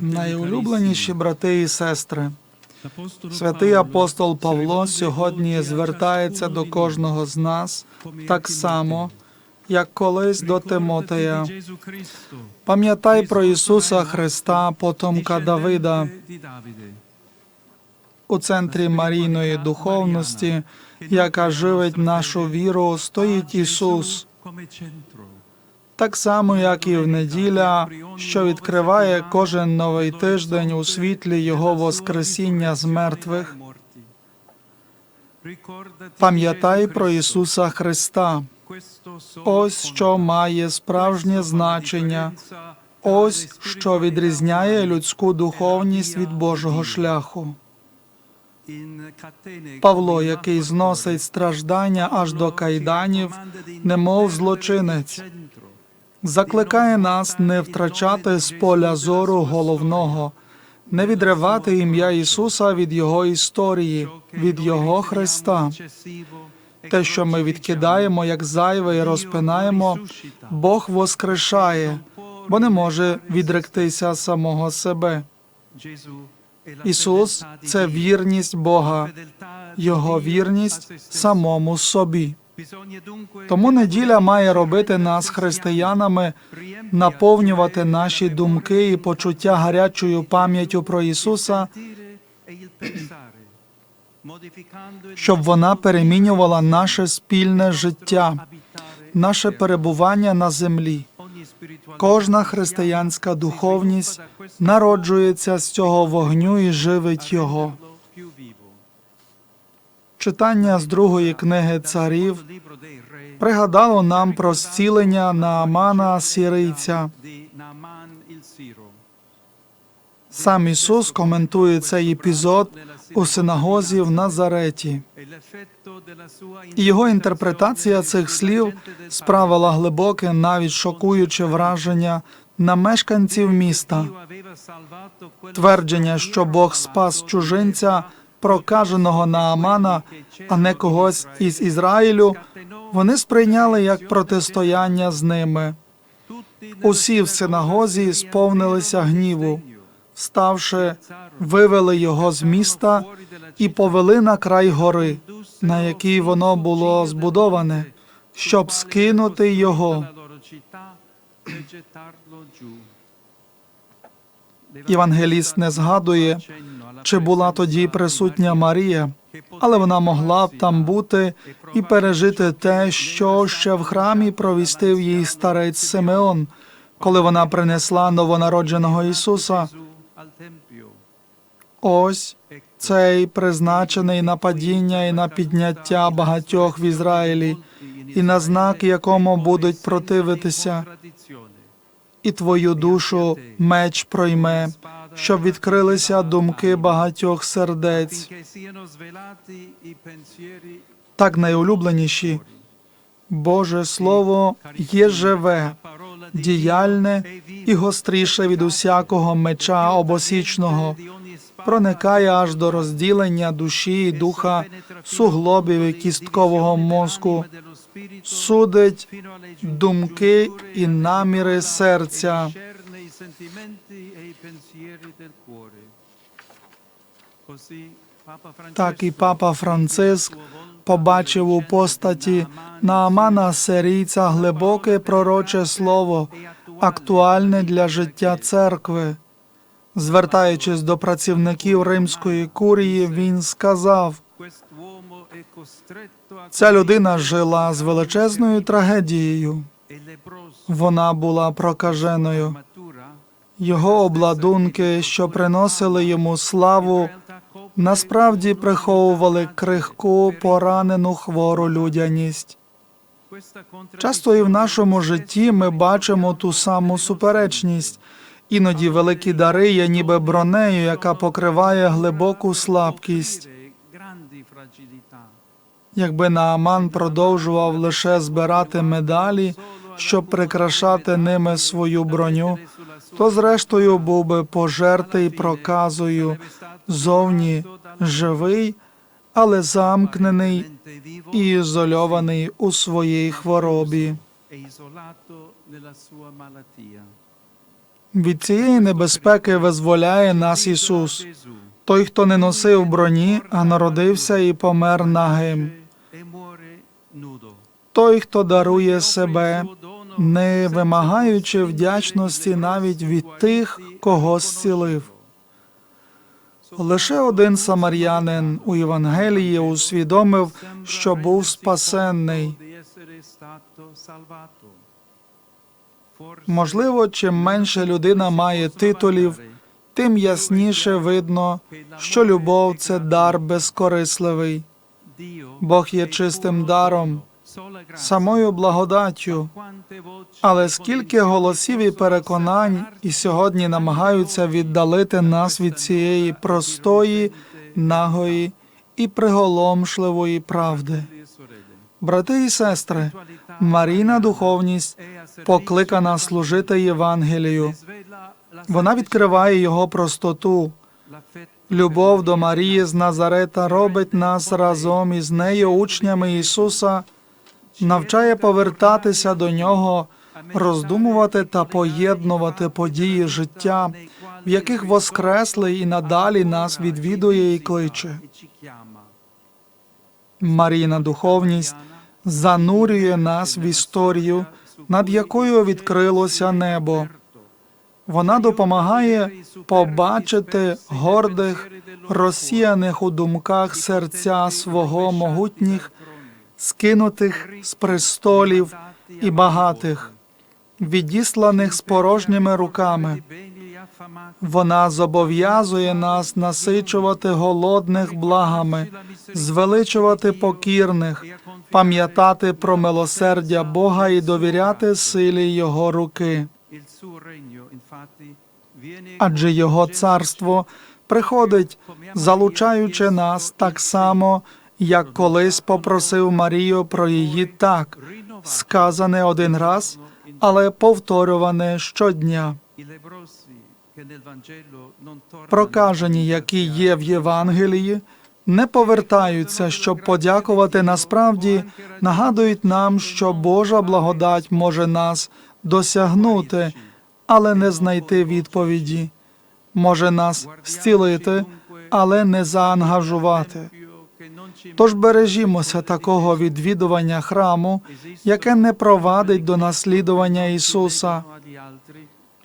Найулюбленіші брати і сестри, святий апостол Павло сьогодні звертається до кожного з нас так само, як колись до Тимотея. Пам'ятай про Ісуса Христа, потомка Давида. У центрі Марійної духовності, яка живить нашу віру, стоїть Ісус. Так само, як і в неділя, що відкриває кожен новий тиждень у світлі Його Воскресіння з мертвих. Пам'ятай про Ісуса Христа. Ось що має справжнє значення. Ось що відрізняє людську духовність від Божого шляху. Павло, який зносить страждання аж до кайданів, немов злочинець, закликає нас не втрачати з поля зору головного, не відривати ім'я Ісуса від Його історії, від Його Христа. Те, що ми відкидаємо як зайве і розпинаємо, Бог воскрешає, бо не може відректися самого себе. Ісус це вірність Бога, Його вірність самому собі. Тому неділя має робити нас християнами, наповнювати наші думки і почуття гарячою пам'яттю про Ісуса, щоб вона перемінювала наше спільне життя, наше перебування на землі. Кожна християнська духовність народжується з цього вогню і живить його. Читання з другої книги царів пригадало нам про зцілення Наамана сірийця. Сам Ісус коментує цей епізод у синагозі в Назареті. Його інтерпретація цих слів справила глибоке, навіть шокуюче враження на мешканців міста. Твердження, що Бог спас чужинця, прокаженого Наамана, а не когось із Ізраїлю, вони сприйняли як протистояння з ними. Усі в синагозі сповнилися гніву. Вставши, вивели його з міста і повели на край гори, на якій воно було збудоване, щоб скинути його. Євангеліст не згадує, чи була тоді присутня Марія, але вона могла б там бути і пережити те, що ще в храмі провістив їй старець Симеон, коли вона принесла новонародженого Ісуса. Ось цей призначений на падіння і на підняття багатьох в Ізраїлі, і на знак, якому будуть противитися, і твою душу меч пройме, щоб відкрилися думки багатьох сердець. Так найулюбленіші. Боже Слово є живе, діяльне і гостріше від усякого меча обосічного, проникає аж до розділення душі і духа, суглобів і кісткового мозку, судить думки і наміри серця. Так і папа Франциск побачив у постаті Наамана Сирійця глибоке пророче слово, актуальне для життя церкви. Звертаючись до працівників римської курії, він сказав: ця людина жила з величезною трагедією. Вона була прокаженою. Його обладунки, що приносили йому славу, насправді приховували крихку, поранену хвору людяність. Часто і в нашому житті ми бачимо ту саму суперечність. Іноді великі дари є ніби бронею, яка покриває глибоку слабкість. Якби Нааман продовжував лише збирати медалі, щоб прикрашати ними свою броню, то зрештою був би пожертий проказою зовні живий, але замкнений і ізольований у своїй хворобі. Від цієї небезпеки визволяє нас Ісус, той, хто не носив броні, а народився і помер нагим. Той, хто дарує себе, не вимагаючи вдячності навіть від тих, кого зцілив. Лише один самарянин у Євангелії усвідомив, що був спасенний. Можливо, чим менше людина має титулів, тим ясніше видно, що любов це дар безкорисливий. Бог є чистим даром, самою благодаттю. Але скільки голосів і переконань і сьогодні намагаються віддалити нас від цієї простої, нагої і приголомшливої правди. Брати і сестри, Марійна духовність покликана служити Євангелію. Вона відкриває його простоту. Любов до Марії з Назарета робить нас разом із нею, учнями Ісуса, навчає повертатися до нього, роздумувати та поєднувати події життя, в яких Воскреслий і надалі нас відвідує і кличе. Марійна духовність занурює нас в історію, над якою відкрилося небо. Вона допомагає побачити гордих, розсіяних у думках серця свого могутніх, скинутих з престолів і багатих, відісланих з порожніми руками. Вона зобов'язує нас насичувати голодних благами, звеличувати покірних, пам'ятати про милосердя Бога і довіряти силі Його руки. Адже Його царство приходить, залучаючи нас так само, як колись попросив Марію про її так, сказане один раз, але повторюване щодня. Прокажені, які є в Євангелії, не повертаються, щоб подякувати насправді, нагадують нам, що Божа благодать може нас досягнути, але не знайти відповіді, може нас зцілити, але не заангажувати. Тож бережімося такого відвідування храму, яке не провадить до наслідування Ісуса.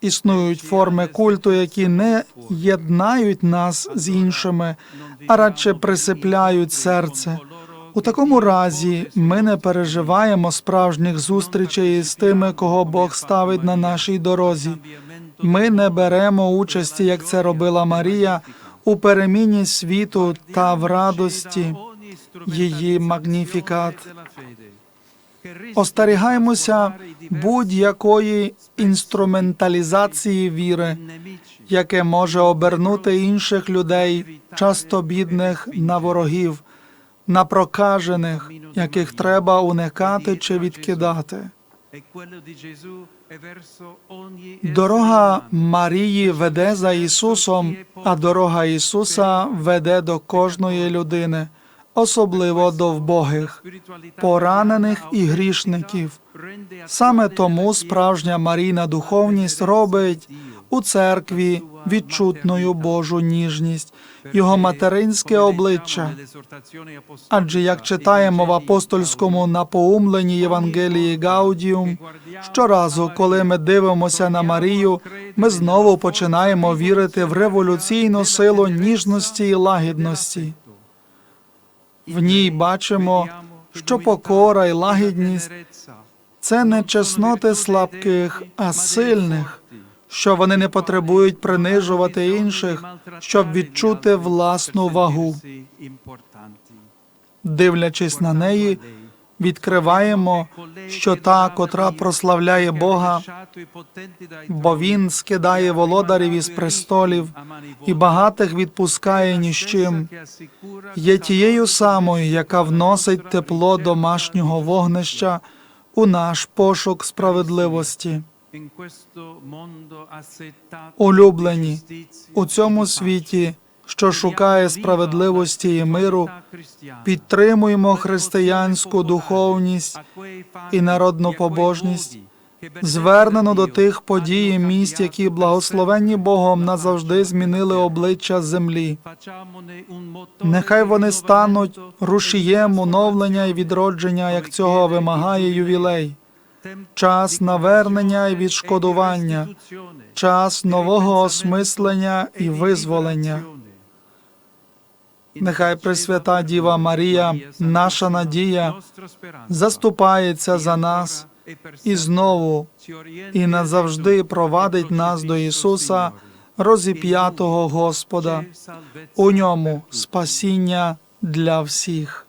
Існують форми культу, які не єднають нас з іншими, а радше присипляють серце. У такому разі ми не переживаємо справжніх зустрічей з тими, кого Бог ставить на нашій дорозі. Ми не беремо участі, як це робила Марія, у переміні світу та в радості її магніфікат. Остерігаємося будь-якої інструменталізації віри, яке може обернути інших людей, часто бідних на ворогів, на прокажених, яких треба уникати чи відкидати. Дорога Марії веде за Ісусом, а дорога Ісуса веде до кожної людини, особливо до вбогих, поранених і грішників. Саме тому справжня Марійна духовність робить у церкві відчутною Божу ніжність, його материнське обличчя. Адже як читаємо в апостольському напоумленні Євангелії Гаудіум, щоразу, коли ми дивимося на Марію, ми знову починаємо вірити в революційну силу ніжності і лагідності. В ній бачимо, що покора і лагідність це не чесноти слабких, а сильних, що вони не потребують принижувати інших, щоб відчути власну вагу. Дивлячись на неї, відкриваємо, що та, котра прославляє Бога, бо він скидає володарів із престолів і багатих відпускає ні з чим, є тією самою, яка вносить тепло домашнього вогнища у наш пошук справедливості. Улюблені у цьому світі, що шукає справедливості і миру, підтримуємо християнську духовність і народну побожність, звернено до тих подій і місць, які благословенні Богом назавжди змінили обличчя землі. Нехай вони стануть рушієм оновлення і відродження, як цього вимагає ювілей. Час навернення і відшкодування, час нового осмислення і визволення. Нехай Пресвята Діва Марія, наша надія, заступається за нас і знову і назавжди провадить нас до Ісуса, розіп'ятого Господа. У ньому спасіння для всіх.